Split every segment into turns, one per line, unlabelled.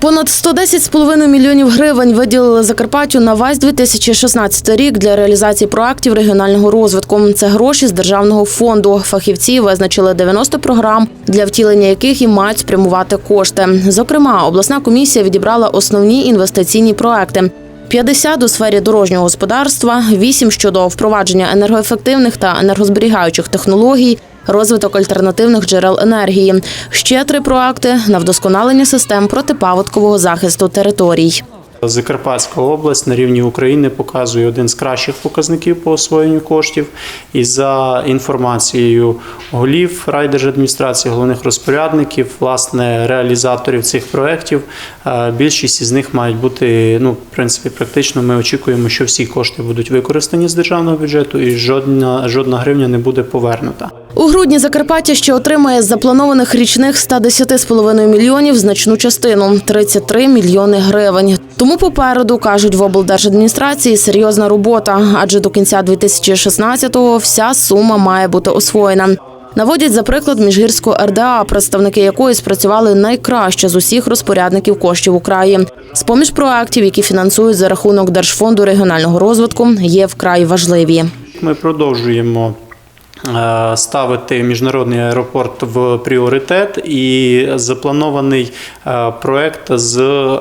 Понад 110,5 мільйонів гривень виділили Закарпаттю на весь 2016 рік для реалізації проектів регіонального розвитку. Це гроші з державного фонду. Фахівці визначили 90 програм, для втілення яких і мають спрямувати кошти. Зокрема, обласна комісія відібрала основні інвестиційні проекти. 50 у сфері дорожнього господарства, 8 щодо впровадження енергоефективних та енергозберігаючих технологій, розвиток альтернативних джерел енергії. Ще три проекти на вдосконалення систем протипаводкового захисту територій.
Закарпатська область на рівні України показує один з кращих показників по освоєнню коштів. І за інформацією голів райдержадміністрації, головних розпорядників, власне, реалізаторів цих проєктів, е, більшість із них мають бути, ну, в принципі, практично ми очікуємо, що всі кошти будуть використані з державного бюджету і жодна, жодна гривня не буде повернута.
У грудні Закарпаття ще отримає з запланованих річних 110,5 мільйонів значну частину 33 мільйони гривень. Тому попереду кажуть в облдержадміністрації серйозна робота, адже до кінця 2016-го вся сума має бути освоєна. Наводять за приклад Міжгірську РДА, представники якої спрацювали найкраще з усіх розпорядників коштів у краї. З поміж проектів, які фінансують за рахунок Держфонду регіонального розвитку, є вкрай важливі.
Ми продовжуємо ставити міжнародний аеропорт в пріоритет і запланований е, проект з е,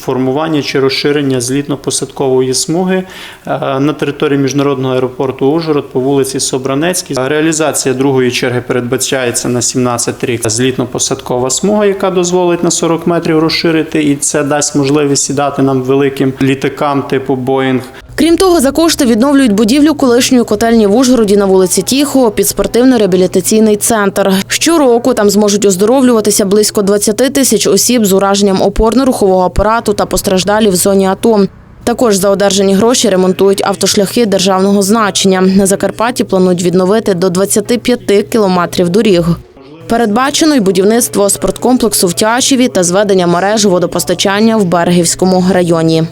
формування чи розширення злітно-посадкової смуги е, на території міжнародного аеропорту Ужгород по вулиці Собранецькій. Реалізація другої черги передбачається на 17 рік. Злітно-посадкова смуга, яка дозволить на 40 метрів розширити, і це дасть можливість сідати нам великим літакам типу Боїнг.
Крім того, за кошти відновлюють будівлю колишньої котельні в Ужгороді на вулиці Тіхого під спортивно-реабілітаційний центр. Щороку там зможуть оздоровлюватися близько 20 тисяч осіб з ураженням опорно-рухового апарату та постраждалі в зоні АТО. Також за одержані гроші ремонтують автошляхи державного значення. На Закарпатті планують відновити до 25 кілометрів доріг. Передбачено й будівництво спорткомплексу в Тячеві та зведення мереж водопостачання в Берегівському районі.